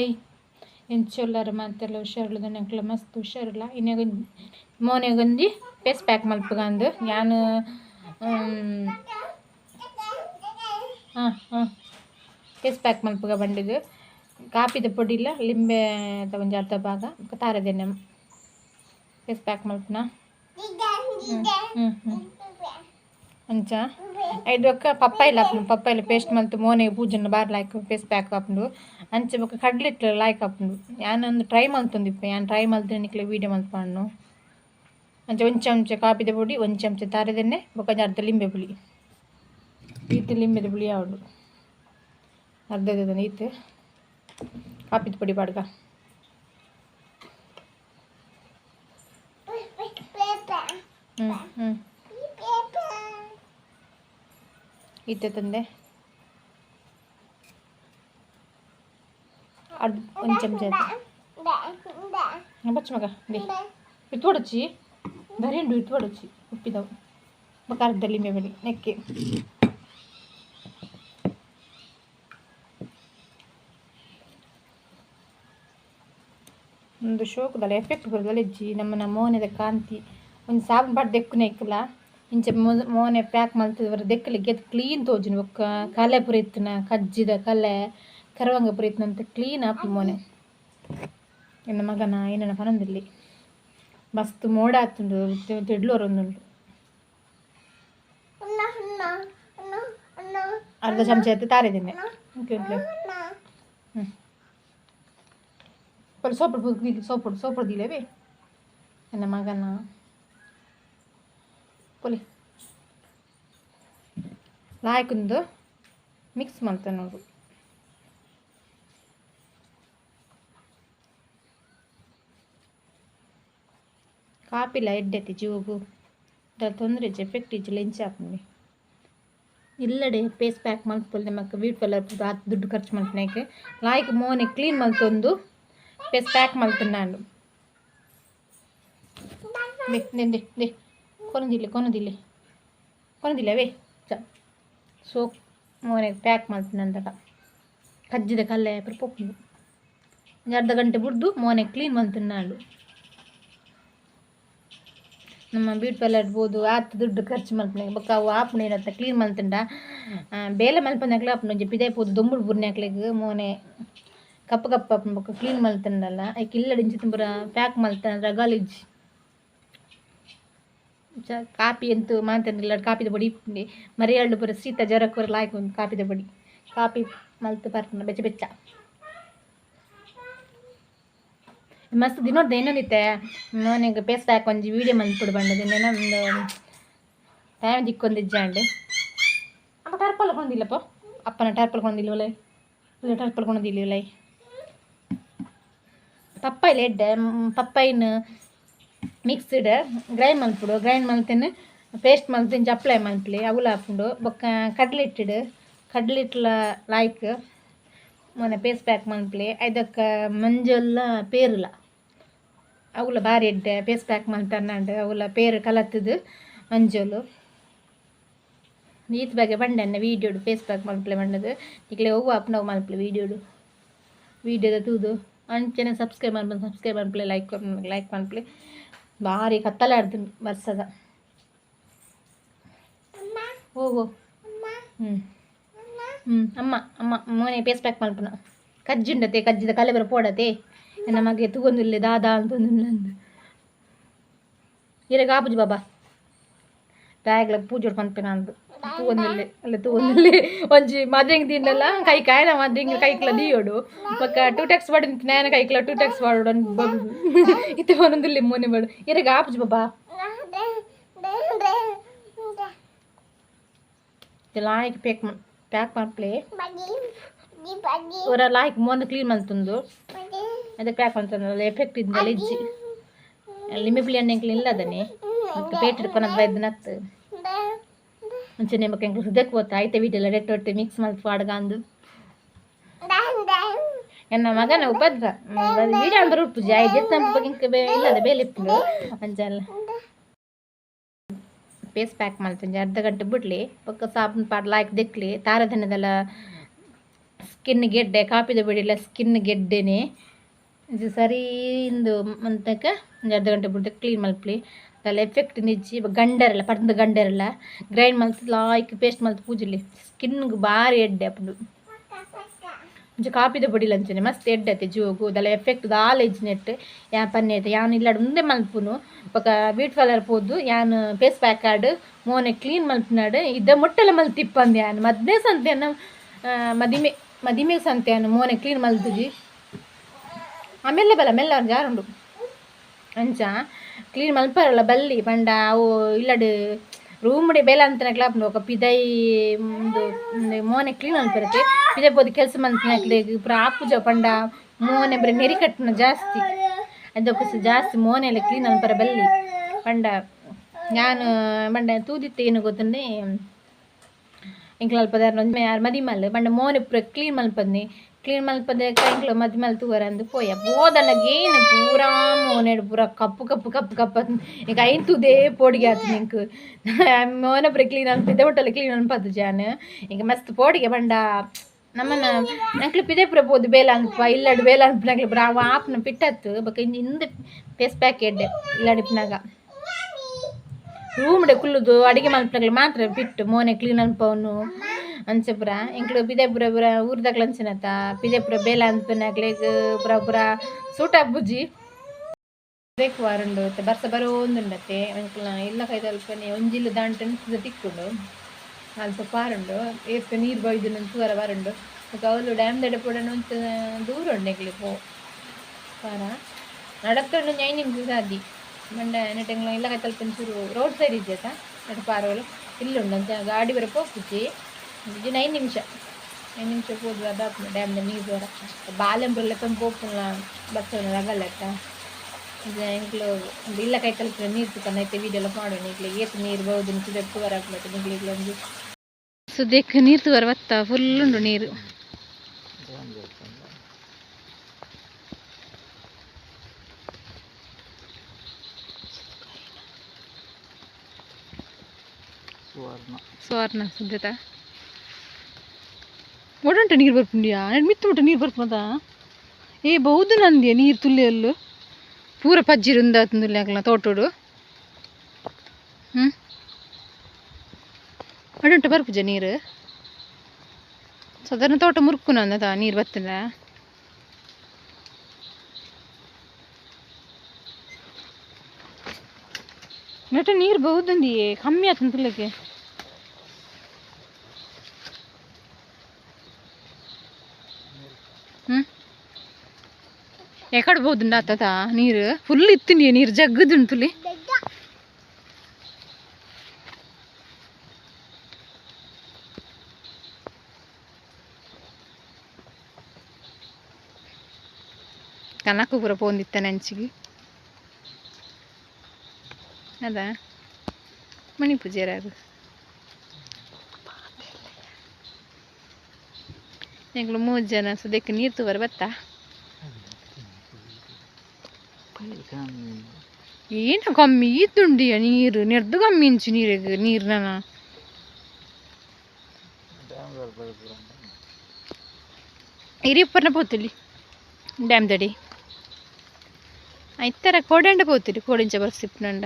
Hi ಎಂಚೊಲ್ಲರ ಮಾತೆಲ್ಲ ಹುಷಾರಿಲ್ಲದ ನೆಕ್ಲ ಮಸ್ತ್ ಹುಷಾರಿಲ್ಲ. ಇನ್ನೊಂದು ಮೋನೆಗೊಂದು ಪೇಸ್ ಪ್ಯಾಕ್ ಮಲ್ಪಗಂದು. ನಾನು ಹಾಂ ಹಾಂ. ಪೇಸ್ ಪ್ಯಾಕ್ ಮಲ್ಪಗ ಬಂದಿದ್ದು. ಕಾಪಿದ ಪುಡಿ ಇಲ್ಲ, ಲಿಂಬೆ ತಗೊಂಡು ಅರ್ಧ ಭಾಗ ತಾರದೇನೆ ಪೇಸ್ ಪ್ಯಾಕ್ ಮಲ್ಪನ. ಹ್ಞೂ ಹ್ಞೂ ಅಂಚ? ಐದು ಒಕ್ಕ ಪಪ್ಪಾಯಿಲ ಆಪುಂಡು ಪಪ್ಪಾಯಿಲ ಪೇಸ್ಟ್ ಮಲ್ತು ಮೋನೆ ಪೂಜನ ಬಾರ್ ಲಾಯ್ಕ್ ಪೇಸ್ಟ್ ಪ್ಯಾಕ್ ಆಪುಂಡು ಅಂಚೆ ಬೊಕ್ಕ ಕಡ್ಲಿಟ್ಟು ಲಾಯ್ಕ್ ಆಪುಂಡು ಯಾನೊಂದು ಟ್ರೈ ಮಲ್ತೊಂದಿಪ್ಪ ಯಾನ್ ಟ್ರೈ ಮಲ್ತು ನಿಕ್ಲೆ ವೀಡಿಯೋ ಮಲ್ಪಣ್ಣು ಅಂಚೆ ಒಂಚ ಚಮಚ ಕಾಪಿದ ಪುಡಿ ಒಂದು ಚಮಚ ತಾರದೆಣ್ಣೆ ಬೊಕ್ಕ ಅರ್ಧ ಲಿಂಬೆ ಪುಳಿ ಈತ ಲಿಂಬೆದ ಪುಳಿ ಯಾವುದು? ಅರ್ಧದ ಈತ. ಕಾಪಿದ ಪುಡಿ ಬಾಡ್ಗ ಹ್ಞೂ ಹ್ಞೂ ಇತ್ತೆ ತಂದೆ. ಅದು ಒಂದು ಚಮಚ ಬಚ್ಚ ಮಗ, ಬೇ. ಇದು ಹೊಡಚಿ ಬರೇಂಡು ಇದು ಹೊಡಚಿ ಉಪ್ಪಿದವು ಬಕಾರದಲ್ಲಿ ಬೆಳಿ ನೆಕ್ಕೆ. ಒಂದು ಶೋಕದಲ್ಲ, ಎಫೆಕ್ಟ್ ಬರೋದಲ್ಲ ನಮ್ಮ ನಮ್ಮನ ಮೋನೆದ ಕಾಂತಿ. ಒಂದು ಸಾಬೂನು ಪಾಟ್ ನೆಕ್ಕಲ್ಲ. ಇಂಚ ಮೋನೆ ಪ್ಯಾಕ್ ಮಲ್ತದವರ ದೆಕ್ಕಲಿ ಗೆದ್ದು ಕ್ಲೀನ್ ತೋಜುನು ಒಕ್ಕ ಕಲೆ ಪುರ ಇತ್ತನ ಕಜ್ಜಿದ ಕಲೆ ಕರವಂಗ ಪುರ ಇತ್ತನಂತ ಕ್ಲೀನ್ ಆಪು ಮೋನೆ ಎನ್ನ ಮಗನ ಏನನ ಪನೊಂದಿಲ್ಲಿ ಮಸ್ತ್ ಮೋಡ ಆತುಂಡು ತೆಡ್ಲೋರು ಒಂದುಂಡು ಅರ್ಧ ಚಮಚ ಎತ್ತು ತಾರಿದ್ದೇನೆ ಹ್ಞೂ ಪಲ್ ಸೋಪಡು ದಿಲಿ ಸೋಪಡು ಸೋಪಡು ದಿಲೇವೇ ನನ್ನ ಮಗನ ಪೊಲಿ ಲಾಯ್ಕೊಂದು ಮಿಕ್ಸ್ ಮಾಡ್ತೇನೆ ನೋಡು. ಕಾಪಿಲ್ಲ ಎಡ್ಡೆತಿ ಜೀವಗು. ತೊಂದರೆ ಎಫೆಕ್ಟ್ ಇಜ್ಜಿ ಲೆಂಚ್ ಹಾಕೊಂಡು ಇಲ್ಲಡೆ ಪೇಸ್ ಪ್ಯಾಕ್ ಮಲ್ಪೊಲ್ದೆ ಮಕ್ಕ ಬ್ಯೂಟಿ ಪಾರ್ಲರ್ ಹತ್ತು ದುಡ್ಡು ಖರ್ಚು ಮಾಡ್ತಾನೆ ಲಾಯ್ಕ್ ಮೋನೆ ಕ್ಲೀನ್ ಮಾಡ್ತೊಂದು ಪೇಸ್ ಪ್ಯಾಕ್ ಮಾಡ್ತೀನಿ ನಾನು. ದೇ ದೇ ದೇ ಕೊನದಿಲ್ಲ ಕೊನದಿಲ್ಲ. ಕೊನದಿಲ್ಲವೇ ಚ. ಸೋ ಮೋನೆಗೆ ಪ್ಯಾಕ್ ಮಾಡ್ತೀನಂತಕ ಕಜ್ಜಿದ ಕಲ್ಲೆ ಪೊಪ್ಪು ಅರ್ಧ ಗಂಟೆ ಬಿಡ್ದು ಮೋನೆ ಕ್ಲೀನ್ ಮಾಡ್ತೀನಿ ನಮ್ಮ ಬ್ಯೂಟಿ ಪಾರ್ಲರ್ ಇಡ್ಬೋದು ಆತ್ ದುಡ್ಡು ಖರ್ಚು ಮಲ್ಪನೆ ಬಕ್ಕ ಅವು ಆಪುಣ ಏನತ್ತ ಕ್ಲೀನ್ ಮಲ್ತಂಡ ಬೇಲೆ ಮಲ್ಪನಾಕ್ಲೆ ಆಪುನ ಒಂಜಿ ಪಿದೆ ಪೋದು ದೊಂಬುಡು ಬುರ್ನಾಕ್ಲೆಗ್ ಮೋನೆ ಕಪ್ಪ ಕಪ್ಪ ಆಪುನ ಬೊಕ್ಕ ಕ್ಲೀನ್ ಮಲ್ತಂಡಲ್ಲ ಐಕ್ ಇಲ್ಲಡ ಇಂಚಿ ತುಂಬರ ಪ್ಯಾಕ್ ಮಲ್ತ ರಗಾಲಿಜ್ಜಿ ಕಾಪಿ ಅಂತೂ ಮಾತಂದಿಲ್ಲ ಕಾಪಿದ ಬಡಿ ಇಪ್ಪುಂಡೆ ಮರಿಯಾಳು ಪೂರ ಸೀತ ಜ್ವರಕ್ಕೆ ಲಾಯ್ಕ್ ಒಂದು ಕಾಪಿದ ಬಡಿ. ಕಾಪಿ ಮಲ್ತು ಬರ್ತಾನೆ ಬೆಚ್ಚ ಬೆಚ್ಚ. ಮಸ್ತ್ ದಿನೋಡ್ದು ಏನಂದಿತ್ತೆ ನನಗೆ ಪೇಸ್ಟ್ ಹಾಕಿ ಒಂಜಿ ವೀಡಿಯೋ ಮಲ್ಪುಡು ಬಂಡದು ಇನ್ನೇನೋ ಒಂದು ಟೈಮ್ ದಿಕ್ಕೊಂದಿಜ್ಜಾಂಡು ಅಪ್ಪ ಟರ್ಪಲ್ ಕೊಂದಿಲ್ಲಪ್ಪ ಅಪ್ಪನ ಟರ್ಪಲ್ ಕೊಂದಿಲ್ವಲ್ಲ ಇಲ್ಲ ಟರ್ಪಲ್ ಕೊಂದಿಲ್ಲ ಪಪ್ಪಾಯಿಲ ಎಡ್ಡೆ. ಪಪ್ಪಾಯಿನ ಮಿಕ್ಸ್ಡ್ ಗ್ರೈಂಡ್ ಮಲ್ಪುಡು ಗ್ರೈಂಡ್ ಮಲ್ತೇನೆ ಪೇಸ್ಟ್ ಮಲ್ತಿನ ಜಪ್ಲೆ ಮಲ್ಪಲಿ ಅವುಲ ಹಾಕೊಂಡು ಬೊಕ್ಕ ಕಡ್ಲೆ ಇಟ್ಲ ಲಾಯ್ಕ್ ಮೊನ್ನೆ ಪೇಸ್ಟ್ ಪ್ಯಾಕ್ ಮಲ್ಪಲಿ ಐದಕ್ಕ ಮಂಜಲ್ಲ ಪೇರುಲ. ಅವುಲ ಬಾರಿ ಎಡ್ಡೆ ಪೇಸ್ಟ್ ಪ್ಯಾಕ್ ಮಲ್ತನ್ನಾಂಡು ಅವುಲ ಪೇರು ಕಲತ್ತದು ಮಂಜೋಲು. ಈತ್ ಬಗ್ಗೆ ಬಂಡೆನ್ನ ವೀಡಿಯೋಡು ಪೇಸ್ಟ್ ಪ್ಯಾಕ್ ಮಲ್ಪಲೆ ಬಂಡದು ಈಗಲೇ ಹೋಗುವ ಅಪ್ನವು ಮಲ್ಪಲೆ ವೀಡಿಯೋಡು ವೀಡಿಯೋದ ತೂದು. ಅಂಚನೆ ಸಬ್ಸ್ಕ್ರೈಬ್ ಮಾಡ್ಬೋದು ಸಬ್ಸ್ಕ್ರೈಬ್ ಮಾಡ್ಪ್ಲೆ ಲೈಕ್ ಲೈಕ್ ಮಾಡ್ಪ್ಲೆ ಭಾರಿ ಕತ್ತಲಾಡ್ದು ಬರ್ಸದ. ಹೋಗು. ಹ್ಞೂ ಹ್ಞೂ ಅಮ್ಮ. ಅಮ್ಮ ಮೋನೆ ಪೇಸ್ ಪ್ಯಾಕ್ ಮಲ್ಪನ ಕಜ್ಜುಂಡತೆ ಕಜ್ಜಿದ ಕಲೆ ಪೋಡತೆ. ನಮಗೆ ತಗೊಂದಿಲ್ಲ ದಾದಾ ಅಂತಂದು ಇರಗ ಆಪುಜಿ ಬಾಬಾ. ಬ್ಯಾಗ್ಲ ಪೂಜೆ ಪಂಪೆ ನಂದು ತೂಗೊಂದಿಲ್ಲ ಅಲ್ಲ ಒಂಜಿ ಮದ್ವೆಂಗ್ ದಿನಲ್ಲ, ಕೈ ಕಾಯನ ಮದ್ವೆಂಗ್ ಕೈಕ್ಲ ದಿಯೋಡು. ಪಕ್ಕ ಟೂ ಟೆಕ್ಸ್ ಬಾಡು ನ್ಯಾನ ಕೈಕ್ಲ ಟೂ ಟೆಕ್ಸ್ ಬಾಡು ಇತ್ತೆ ಒಂದೊಂದಿಲ್ಲ ಮೋನೆ ಬಾಡು. ಇರಗ ಆಪುಜ್ ಬಾಬಾ. ಲಾಯ್ಕ್ ಪ್ಯಾಕ್ ಪ್ಯಾಕ್ ಮಾಡ್ಪ್ಲೆ ಅವರ ಲಾಯ್ಕ್ ಮೊನ್ನೆ ಕ್ಲೀನ್ ಮಾಡ್ತಂದು ಅದಕ್ಕೆ ಪ್ಯಾಕ್ ಮಾಡ್ತಂದಲ್ಲ ಎಫೆಕ್ಟ್ ಇದ್ದಲ್ಲಿ ಇಜ್ಜಿ. ಪುಳಿ ಎಣ್ಣೆ ಇಲ್ಲ ಅದನ್ನೇ. ಪೇಟ್ ಹಿಡ್ಕೊಂಡು ಅದು ಮುಂಚೆ ನಿಮಗೆ ಹೆಂಗೆ ಹೋಗ್ತಾ ಐತೆ ವೀಟೆಲ್ಲ ರೆಟ್ ಹೊಟ್ಟೆ ಮಿಕ್ಸ್ ಮಾಡಿ ಪಾಡ್ಗಂದು ನನ್ನ ಮಗನ ಉಪದ್ರ. ವೀಡಿಯೋ ಅಂದ್ರೆ ಜಾಯ್. ಜೆತ್ ನಮ್ಮ ಬಗ್ಗೆ ಇಲ್ಲದ ಬೇಲೆ ಇಪ್ಪು ಅಂಜಲ್ಲ ಪೇಸ್ಟ್ ಪ್ಯಾಕ್ ಮಾಡ್ತೀನಿ ಅರ್ಧ ಗಂಟೆ ಬಿಡ್ಲಿ. ಪಕ್ಕ ಸಾಬೂನು ಪಾಡ್ಲ ಹಾಕಿ ದಿಕ್ಲಿ. ತಾರಧನದೆಲ್ಲ ಸ್ಕಿನ್ ಗೆಡ್ಡೆ ಕಾಪಿದ ಬಿಡಿಲ್ಲ ಸ್ಕಿನ್ ಗೆಡ್ಡೆನೆ ಇದು ಸರಿ ಇಂದು ಮಂತಕ. ಒಂದು ಅರ್ಧ ಗಂಟೆ ಬಿಡ್ದೆ ಕ್ಲೀನ್ ಮಲ್ಪಲಿ ಅಲ್ಲ ಎಫೆಕ್ಟ್ ನಿಜ್ಜಿ ಗಂಡರಲ್ಲ ಪಟ್ಟದ ಗಂಡರಲ್ಲ ಗ್ರೈಂಡ್ ಮಲ್ತ್ ಲಾಯ್ಕ್ ಪೇಸ್ಟ್ ಮಲ್ತು ಪೂಜಲಿ. ಸ್ಕಿನ್ಗೆ ಭಾರಿ ಎಡ್ಡೆ ಅಪ್ಪದು. ಮುಂಚೆ ಕಾಪಿದ ಬಡಿಲ್ಲ ಅಂಚನೆ, ಮಸ್ತ್ ಎಡ್ಡೆ ಅತ್ತೆ ಜೋಗು, ಅದೆಲ್ಲ ಎಫೆಕ್ಟ್ ದಾಲ ನೆಟ್ ಯಾ ಪನ್ನೆ ಐತೆ ಯಾನ್ ಇಲ್ಲಾಡು ಮುಂದೆ ಮಲ್ಪುನು ಬೊಕ ಬ್ಯೂಟಿ ಪಾರ್ಲರ್ ಪೋದು ಯಾನ್ ಫೇಸ್ ಪ್ಯಾಕ್ ಆಡ್, ಮೋನೆ ಕ್ಲೀನ್ ಮಲ್ಪಿನಾಡು, ಇದ್ದ ಮೊಟ್ಟೆಲ ಮಲ್ತಿಪ್ಪಂದು ಯಾನ್. ಮದ್ನೇ ಸಂತೆನ ಮದಿಮೆ ಮದಿಮೆ ಸಂತೆಯನ್ನು ಮೋನೆ ಕ್ಲೀನ್ ಮಲ್ತಿದ್ವಿ ಆಮೇಲೆ ಬಲ ಮೆಲ್ಲ ಜಾರುಂಡು ಅಂಚ ಕ್ಲೀನ್ ಮಲ್ಪರಲ್ಲ ಬಲ್ಲಿ, ಪಂಡ ಅವು ಇಲ್ಲಡ್ ರೂಮ್ಡೆ ಬೇಲ ಅಂತ ಕ್ಲಾಪ್ ಬೊಕ ಪಿದೈ ಒಂದು ಮೋನೆ ಕ್ಲೀನ್ ಅನ್ಪರತೆ ಪಿದೈ ಬೋದು ಕೆಲಸ ಮಂತನಕ್ಲೆ ಪೂರ ಆಪುಜ ಪಂಡ ಮೋನೆ ಬರೀ ನೆರಿ ಕಟ್ಟನ ಜಾಸ್ತಿ. ಅದಕ್ಕೆ ಜಾಸ್ತಿ ಮೋನೆ ಎಲ್ಲ ಕ್ಲೀನ್ ಮಲ್ಪರ ಬಲ್ಲಿ. ಪಂಡ ನಾನು ಪಂಡ ತೂದಿತ್ತೆ ಏನು ಗೊತ್ತಂದೆ ಇಂಕ್ಲಲ್ಪದಾರ ಯಾರು ಮದಿ ಮಲ್ಲು. ಪಂಡ ಮೋನೆ ಪೂರ ಕ್ಲೀನ್ ಮಲ್ಪದ್ನಿ. ಕ್ಲೀನ್ ಮಲ್ಪದ ಇಂಕ್ಲ ಮದಿ ಮಲ್ ತೂವರ ಅಂದು ಪೋಯ ಪೋದನಗೇನು ಪೂರಾ ಮೋನೆಡು ಪೂರ ಕಪ್ಪು ಕಪ್ಪು ಕಪ್ಪು ಕಪ್ಪು ಈಗ ಐನ್ ತುದೇ ಪೋಡಿಗೆ ಆತು ನಿಂಕ್ ಮೋನೆ ಪೂರ ಕ್ಲೀನ್ ಅನ್ಪಿದ್ದೆ ಒಟ್ಟಲ್ಲಿ ಕ್ಲೀನ್ ಅನ್ಪದ್ದು ಜಾನ್ ಈಗ ಮಸ್ತ್ ಪೋಡಿಗೆ ಪಂಡ ನಮ್ಮನ್ನ ನಂಕ್ಲು ಪಿದೆ ಪುರ ಪೋದು ಬೇಲ ಅನ್ಪ ಇಲ್ಲಡು ಬೇಲ ಅನ್ಪ ನಂಕ್ಲು ಪುರ ಅವ ಆಪ್ನ ಪಿಟ್ಟತ್ತು ಬಕ ಇಂದು ಇಂದು ಫೇಸ್ ಪ್ಯಾಕ್ ಎಡ್ಡೆ ಇಲ್ಲಡಿಪ್ನಾಗ ರೂಮ್ಡೆ ಕುಲ್ಲುದು ಅಡಿಗೆ ಮಲ್ಪನಾಗ್ಲಿ ಮಾತ್ರ ಬಿಟ್ಟು ಮೋನೆ ಕ್ಲೀನ್ ಅನ್ಪವನು ಅಂಚಪುರ ಇಂಕ್ಲು ಪಿದೆಪುರ ಪುರ ಊರ್ದಾಗ್ಲ ಅಂಚನತ ಪಿದೆಪುರ ಬೇಲ ಅನ್ಪನಾಗ್ಲಿ ಪುರ ಪುರ ಸೂಟ ಬುಜ್ಜಿ ಬೇಕು ವಾರುಂಡು ಬರ್ಸ ಬರೋ ಒಂದುಂಡತೆ ಅಂಕ್ಲ ಇಲ್ಲ ಕೈದ ಅಲ್ಪನೆ ಒಂಜಿಲ್ಲ ದಾಂಟನ್ ತಿಕ್ಕುಂಡು ಅಲ್ಪ ಪಾರುಂಡು ಏಪ ನೀರು ಬೈದು ನಂತು ವರ ವಾರುಂಡು ಅವಳು ಡ್ಯಾಮ್ ದಡ ಪುಡನ ಒಂತ ದೂರ ಉಂಡೆಗ್ಲಿ ಪೋ ಪಾರ ನಡಕೊಂಡು ಐದು ನಿಮಿಷ ಸಾದಿ ಮಂಡ ನೆಟ್ಟಂಗ್ಲ ಇಲ್ಲ ಕತ್ತಲ್ಪ ಒಂಚೂರು ರೋಡ್ ಸೈಡ್ ಇದೆಯತ ನೆಟ್ಟು ಪಾರೋಲು ಇಲ್ಲುಂಡು ಗಾಡಿ ಬರ ಪೋಪುಜಿ ಇದು ಐದು ನಿಮಿಷ. ಐದು ನಿಮಿಷ ಹೋದ್ವಿ ಅದಾಪ ಡ್ಯಾಮ್ದ ನೀರು ಬರ ಬಾಲೆಂಬ್ರೆಲ್ಲ ತಂದು ಪೋಪುಲ್ಲ ಬರ್ತವಲ್ಲ ರಗಲ್ಲಟ್ಟ ಇದು ಎಂಕ್ಲು ಇಲ್ಲ ಕೈ ತಲುಪಿದ್ರೆ ನೀರು ತಿಕ್ಕಂದೈತೆ ವೀಡಿಯೋ ಎಲ್ಲ ಮಾಡೋಣ ಈಗಲೇ. ಏತು ನೀರು ಬಹುದು ನಿಂತಿದೆ ಬರಾಕ್ಬೇಕು ನಿಗ್ಲಿಗ್ಲ ಒಂದು. ಸುದ್ಯಕ್ಕೆ ನೀರು ತೂವರ ಬತ್ತ? ಫುಲ್ ಉಂಡು ನೀರು. ಸುವರ್ಣ. ಸುದ್ಯತ ಒಡಂಟ ನೀರು ಬರ್ಪುಂಡಿಯಾ ಮಿತ್ತು ಮುಟ್ಟ ನೀರು ಬರ್ಪುಂದ ಏ, ಬಹುದು ನಂದಿಯ ನೀರು ತುಲ್ಲಿಯಲ್ಲು ಪೂರ ಪಜ್ಜಿರುಂದ ಆಗಲ್ಲ ತೋಟೋಡು ಹ್ಞೂ ಒಡಂಟ ಬರ್ಪುಜ ನೀರು? ಸಾಧಾರಣ ತೋಟ ಮುರುಕು ನಂದ ನೀರು ಬರ್ತದ ನೆಟ ನೀರು ಬಹುದಂದಿಯೇ ಕಮ್ಮಿ ಆತನ ಎಕಡೆ ಬಹುದು ಆತದ ನೀರು ಫುಲ್ ಇತ್ತಿನಿ ನೀರು ಜಗ್ಗದುಂಟು ತುಲಿ ಕನಕು ಪೂರ ಪೋಂದಿತ್ತ ನೆಂಚಿಗೆ ಅದ ಮಣಿ ಪೂಜೆರ ಅದು ಎಂಗ್ಳು ಮೂರು ಜನ ಸದ್ಯಕ್ಕೆ ನೀರು ತೂವರ ಬತ್ತಾ ఏంటి ಕಮ್ಮಿ ಇದ್ದುಂಡಿ ನೀರು ನೆಡ್ದು ಕಮ್ಮಿ ಇಂಚು ನೀರಿಗೆ ನೀರಿನ ಇರಿಪ್ಪರ್ನ ಪೋತಿಲಿ ಡ್ಯಾಮ್ ದಡಿ ಐತರ ಕೋಡೆಂಡ ಪೋತಿಲಿ ಕೋಡಿಂಚ ಬರ್ಸಿಪ್ನಂಡ